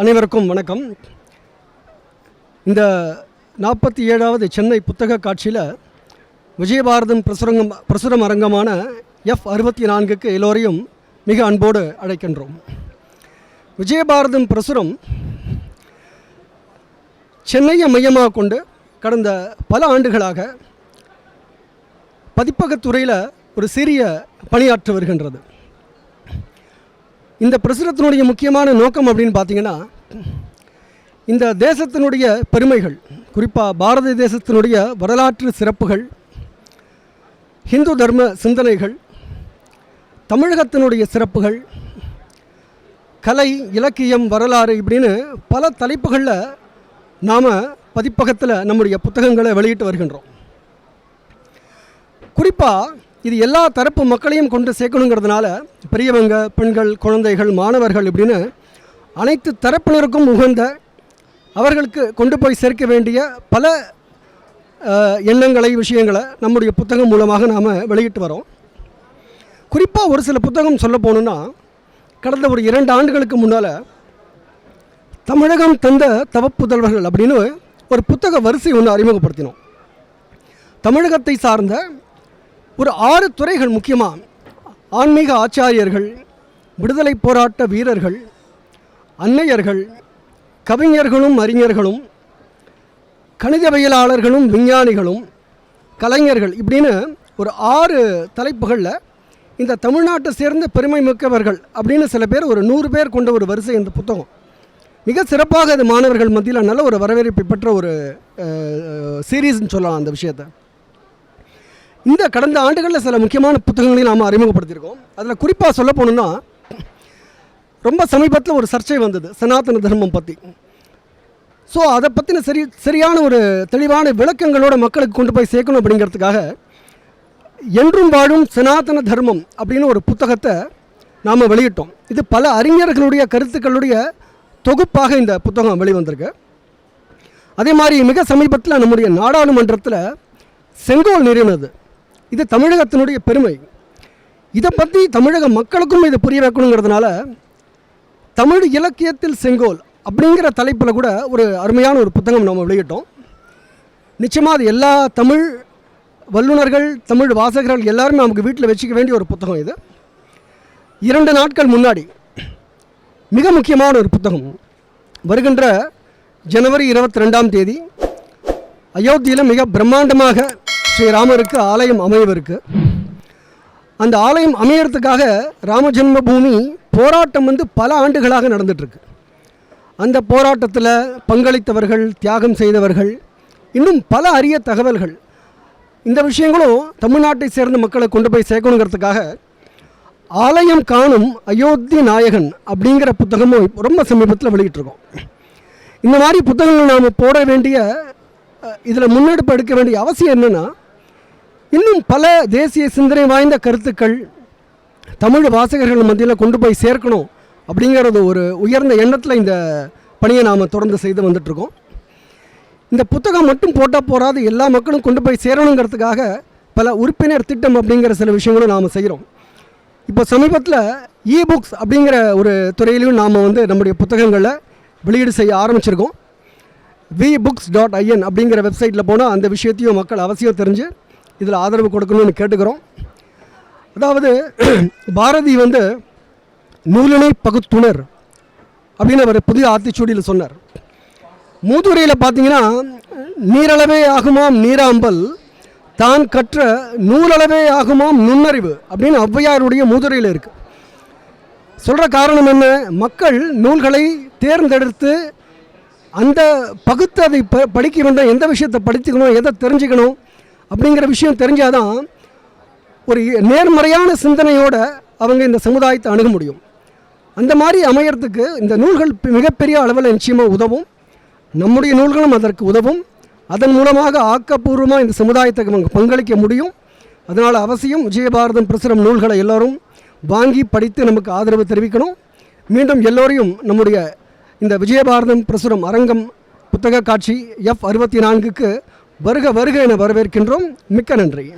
அனைவருக்கும் வணக்கம். இந்த நாற்பத்தி ஏழாவது சென்னை புத்தக காட்சியில் விஜயபாரதம் பிரசுரங்கம் பிரசுரம் அரங்கமான எஃப் அறுபத்தி நான்குக்கு எல்லோரையும் மிக அன்போடு அழைக்கின்றோம். விஜயபாரதம் பிரசுரம் சென்னையை மையமாக கொண்டு கடந்த பல ஆண்டுகளாக பதிப்பகத்துறையில் ஒரு சிறிய பணியாற்றி வருகின்றது. இந்த பிரசுரத்தினுடைய முக்கியமான நோக்கம் அப்படின்னு பார்த்தீங்கன்னா இந்த தேசத்தினுடைய பெருமைகள் குறிப்பாக பாரத தேசத்தினுடைய வரலாற்று சிறப்புகள் ஹிந்து தர்ம சிந்தனைகள் தமிழகத்தினுடைய சிறப்புகள் கலை இலக்கியம் வரலாறு இப்படின்னு பல தலைப்புகளில் நாம் பதிப்பகத்தில் நம்முடைய புத்தகங்களை வெளியிட்டு வருகின்றோம். குறிப்பாக இது எல்லா தரப்பு மக்களையும் கொண்டு சேர்க்கணுங்கிறதுனால பெரியவங்க பெண்கள் குழந்தைகள் மாணவர்கள் இப்படின்னு அனைத்து தரப்பினருக்கும் உகந்த அவர்களுக்கு கொண்டு போய் சேர்க்க வேண்டிய பல எண்ணங்களை விஷயங்களை நம்முடைய புத்தகம் மூலமாக நாம் வெளியிட்டு வரோம். குறிப்பாக ஒரு சில புத்தகம் சொல்ல போகணுன்னா கடந்த ஒரு இரண்டு ஆண்டுகளுக்கு முன்னால் தமிழகம் தந்த தவப்புதல்வர்கள் அப்படின்னு ஒரு புத்தக வரிசை ஒன்று அறிமுகப்படுத்தினோம். தமிழகத்தை சார்ந்த ஒரு ஆறு துறைகள் முக்கியமாக ஆன்மீக ஆச்சாரியர்கள் விடுதலை போராட்ட வீரர்கள் அன்னையர்கள் கவிஞர்களும் அறிஞர்களும் கணிதவியலாளர்களும் விஞ்ஞானிகளும் கலைஞர்கள் இப்படின்னு ஒரு ஆறு தலைப்புகளில் இந்த தமிழ்நாட்டை சேர்ந்த பெருமை மிக்கவர்கள் அப்படின்னு சில பேர் ஒரு நூறு பேர் கொண்ட ஒரு வரிசை இந்த புத்தகம். மிக சிறப்பாக அது மாணவர்கள் மத்தியில் நல்ல ஒரு வரவேற்பை பெற்ற ஒரு சீரீஸ்ன்னு சொல்லலாம் அந்த விஷயத்தை. இந்த கடந்த ஆண்டுகளில் சில முக்கியமான புத்தகங்களையும் நாம் அறிமுகப்படுத்தியிருக்கோம். அதில் குறிப்பாக சொல்ல போகணுன்னா ரொம்ப சமீபத்தில் ஒரு சர்ச்சை வந்தது சனாதன தர்மம் பற்றி ஸோ அதை பற்றின சரி சரியான ஒரு தெளிவான விளக்கங்களோட மக்களுக்கு கொண்டு போய் சேர்க்கணும் அப்படிங்கிறதுக்காக என்றும் வாழும் சனாதன தர்மம் அப்படின்னு ஒரு புத்தகத்தை நாம் வெளியிட்டோம். இது பல அறிஞர்களுடைய கருத்துக்களுடைய தொகுப்பாக இந்த புத்தகம் வெளிவந்திருக்கு. அதே மாதிரி மிக சமீபத்தில் நம்முடைய நாடாளுமன்றத்தில் செங்கோல் நிறுவனது இது தமிழகத்தினுடைய பெருமை. இதை பற்றி தமிழக மக்களுக்கும் இதை புரிய வைக்கணுங்கிறதுனால தமிழ் இலக்கியத்தில் செங்கோல் அப்படிங்கிற தலைப்பில் கூட ஒரு அருமையான ஒரு புத்தகம் நம்ம வெளியிட்டோம். நிச்சயமாக அது எல்லா தமிழ் வல்லுநர்கள் தமிழ் வாசகர்கள் எல்லாருமே நமக்கு வீட்டில் வச்சுக்க வேண்டிய ஒரு புத்தகம் இது. இரண்டு நாட்கள் முன்னாடி மிக முக்கியமான ஒரு புத்தகம். வருகின்ற ஜனவரி இருபத்தி ரெண்டாம் தேதி அயோத்தியில் மிக பிரம்மாண்டமாக ஸ்ரீராமருக்கு ஆலயம் அமையவிருக்கு. அந்த ஆலயம் அமையறதுக்காக ராமஜென்ம பூமி போராட்டம் வந்து பல ஆண்டுகளாக நடந்துகிட்ருக்கு அந்த போராட்டத்தில் பங்களித்தவர்கள் தியாகம் செய்தவர்கள் இன்னும் பல அரிய தகவல்கள். இந்த விஷயங்களும் தமிழ்நாட்டை சேர்ந்த மக்களை கொண்டு போய் சேர்க்கணுங்கிறதுக்காக ஆலயம் காணும் அயோத்தி நாயகன் அப்படிங்கிற புத்தகமும் ரொம்ப சமீபத்தில் வெளியிட்டிருக்கோம். இந்த மாதிரி புத்தகங்கள் நாம் போட வேண்டிய இதில் முன்னெடுப்பு எடுக்க வேண்டிய அவசியம் என்னென்னா இன்னும் பல தேசிய சிந்தனை வாய்ந்த கருத்துக்கள் தமிழ் வாசகர்கள் மத்தியில் கொண்டு போய் சேர்க்கணும் அப்படிங்கிறது ஒரு உயர்ந்த எண்ணத்தில் இந்த பணியை நாம் தொடர்ந்து செய்து வந்துட்ருக்கோம் இந்த புத்தகம் மட்டும் போட்டால் போகாது எல்லா மக்களும் கொண்டு போய் சேரணுங்கிறதுக்காக பல உறுப்பினர் திட்டம் அப்படிங்கிற சில விஷயங்களும் நாம் செய்கிறோம் இப்போ சமீபத்தில் இ புக்ஸ் அப்படிங்கிற ஒரு துறையிலையும் நாம் வந்து நம்முடைய புத்தகங்களை வெளியீடு செய்ய ஆரம்பிச்சிருக்கோம். வி புக்ஸ் டாட் ஐஎன் அப்படிங்கிற வெப்சைட்டில் போனால் அந்த விஷயத்தையும் மக்கள் அவசியம் தெரிஞ்சு இதில் ஆதரவு கொடுக்கணும்னு கேட்டுக்கிறோம். அதாவது பாரதி வந்து நூலினை பகுத்துணர் அப்படின்னு அவர் புதிய ஆத்திச்சூடியில் சொன்னார். மூதுரையில் பார்த்தீங்கன்னா நீரளவே ஆகுமாம் நீராம்பல் தான் கற்ற நூலளவே ஆகுமாம் நுண்ணறிவு அப்படின்னு ஔவையாருடைய மூதுரையில் இருக்குது சொல்கிற காரணம் என்ன? மக்கள் நூல்களை தேர்ந்தெடுத்து அந்த பகுத்து அதை ப படிக்க வேண்டும் எந்த விஷயத்தை படித்துக்கணும் எதை தெரிஞ்சுக்கணும் அப்படிங்கிற விஷயம் தெரிஞ்சாதான் ஒரு நேர்மறையான சிந்தனையோட அவங்க இந்த சமுதாயத்தை அணுக முடியும். அந்த மாதிரி அமையறதுக்கு இந்த நூல்கள் மிகப்பெரிய அளவில் நிச்சயமாக உதவும். நம்முடைய நூல்களும் அதற்கு உதவும். அதன் மூலமாக ஆக்கப்பூர்வமாக இந்த சமுதாயத்துக்கு அவங்க பங்களிக்க முடியும். அதனால் அவசியம் விஜயபாரதம் பிரசுரம் நூல்களை எல்லோரும் வாங்கி படித்து நமக்கு ஆதரவு தெரிவிக்கணும். மீண்டும் எல்லோரையும் நம்முடைய இந்த விஜயபாரதம் பிரசுரம் அரங்கம் புத்தக காட்சி எஃப் அறுபத்தி நான்குக்கு வருக வருக என வரவேற்கின்றோம். மிக்க நன்றி.